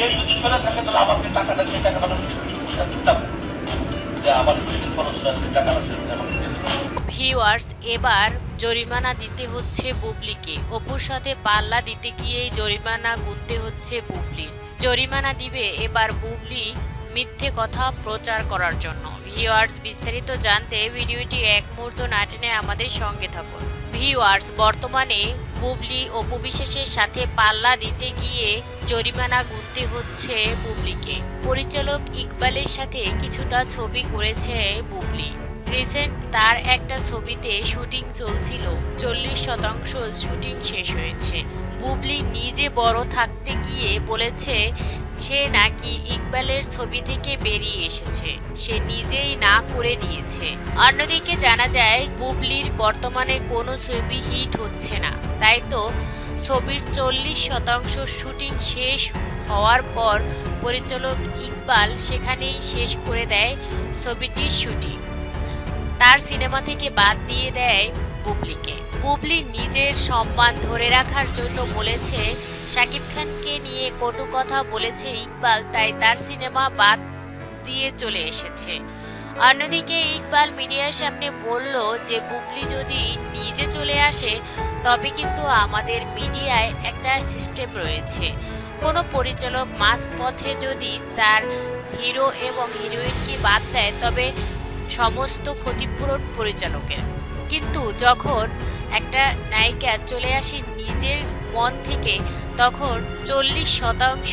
সে এবার জরিমানা দিতে হচ্ছে বুবলিকে। অপুর সাথে পাল্লা দিতে গিয়েই জরিমানা গুনতে হচ্ছে বুবলির জরিমানা দিবে এবার বুবলি মিথ্যে কথা প্রচার করার জন্য। ভিউয়ার্স বিস্তারিত জানতে ভিডিওটি এক মুহূর্ত না টেনে আমাদের সঙ্গে থাকুন। ভিউয়ার্স বর্তমানে বুবলি অপু পুবিশেষের সাথে পাল্লা দিতে গিয়ে জরিমানা গুনতে হচ্ছে বুবলিকে। পরিচালক ইকবালের সাথে কিছুটা ছবি করেছে বুবলি। রিসেন্ট তার একটা ছবিতে শুটিং চলছিল। চল্লিশ শতাংশ শুটিং শেষ হয়েছে। বুবলি নিজে বড় থাকতে গিয়ে বলেছে সে নাকি ইকবালের ছবি থেকে বেরিয়ে এসেছে? সে নিজেই না করে দিয়েছে। অন্যদিকে জানা যায়, বুবলির বর্তমানে কোনো ছবি হিট হচ্ছে না। তাই তো ছবির চল্লিশ শতাংশ শুটিং শেষ হওয়ার পর পরিচালক ইকবাল সেখানেই শেষ করে দেয় ছবিটির শুটিং। তার সিনেমা থেকে বাদ দিয়ে দেয় বুবলিকে। বুবলি নিজের সম্মান ধরে রাখার জন্য বলেছে শাকিব খানকে নিয়ে কটু কথা বলেছে ইকবাল, তাই তার সিনেমা বাদ দিয়ে চলে এসেছে। অন্যদিকে ইকবাল মিডিয়ার সামনে বলল যে, বুবলি যদি নিজে চলে আসে, তবে কিন্তু আমাদের মিডিয়ায় একটা সিস্টেম রয়েছে। কোনো পরিচালক মাঝ পথে যদি তার হিরো এবং হিরোইনকে বাদ দেয়, তবে সমস্ত ক্ষতিপূরণ পরিচালকের। কিন্তু যখন একটা নায়িকা চলে আসে নিজের মন থেকে, তখন চল্লিশ শতাংশ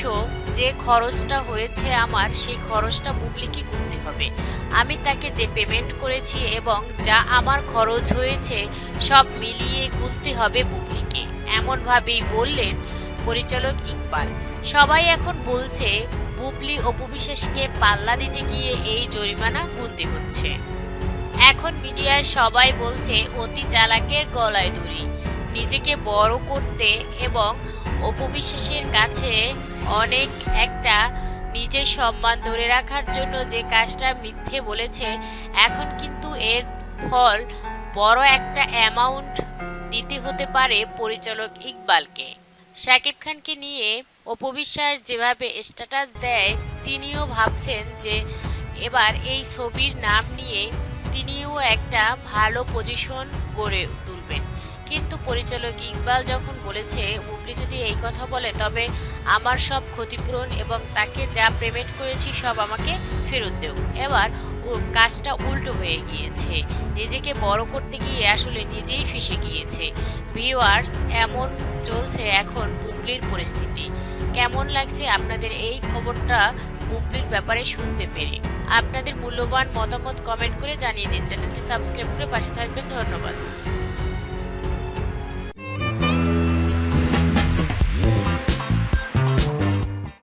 যে খরচটা হয়েছে আমার, সেই খরচটা বুবলিকে করতে হবে। আমি তাকে যে পেমেন্ট করেছি এবং যা আমার খরচ হয়েছে, সব মিলিয়ে গুনতে হবে বুবলিকে এমনভাবেই বললেন পরিচালক ইকবাল। সবাই এখন বলছে বুবলি অপু বিশ্বাসকে পাল্লা দিতে গিয়ে এই জরিমানা গুনতে হচ্ছে। এখন মিডিয়ার সবাই বলছে, অতি চালাকের গলায় দড়ি। নিজেকে বড় করতে এবং অপবিশ্বাসের কাছে অনেক একটা নিজের সম্মান ধরে রাখার জন্য যে কাজটা মিথ্যে বলেছে, এখন কিন্তু এর ফল বড় একটা অ্যামাউন্ট দিতে হতে পারে পরিচালক ইকবালকে। শাকিব খানকে নিয়ে অপবিশ্বাস যেভাবে স্ট্যাটাস দেয়, তিনিও ভাবছেন যে এবার এই ছবির নাম নিয়ে তিনিও একটা ভালো পজিশন গড়ে তুলবেন। কিন্তু পরিচালক ইকবাল যখন বলেছে বুবলি যদি এই কথা বলে, তবে আমার সব ক্ষতিপূরণ এবং তাকে যা পেমেন্ট করেছি সব আমাকে ফেরত দেও। এবার ওর কাজটা উল্টো হয়ে গিয়েছে। নিজেকে বড় করতে গিয়ে আসলে নিজেই ফেসে গিয়েছে। ভিউয়ার্স, এমন চলছে এখন বুবলির পরিস্থিতি। কেমন লাগছে আপনাদের এই খবরটা? বুবলির ব্যাপারে শুনতে পেরে। আপনাদের মূল্যবান মতামত কমেন্ট করে জানিয়ে দিন চ্যানেলটি সাবস্ক্রাইব করে পাশে থাকবেন। ধন্যবাদ।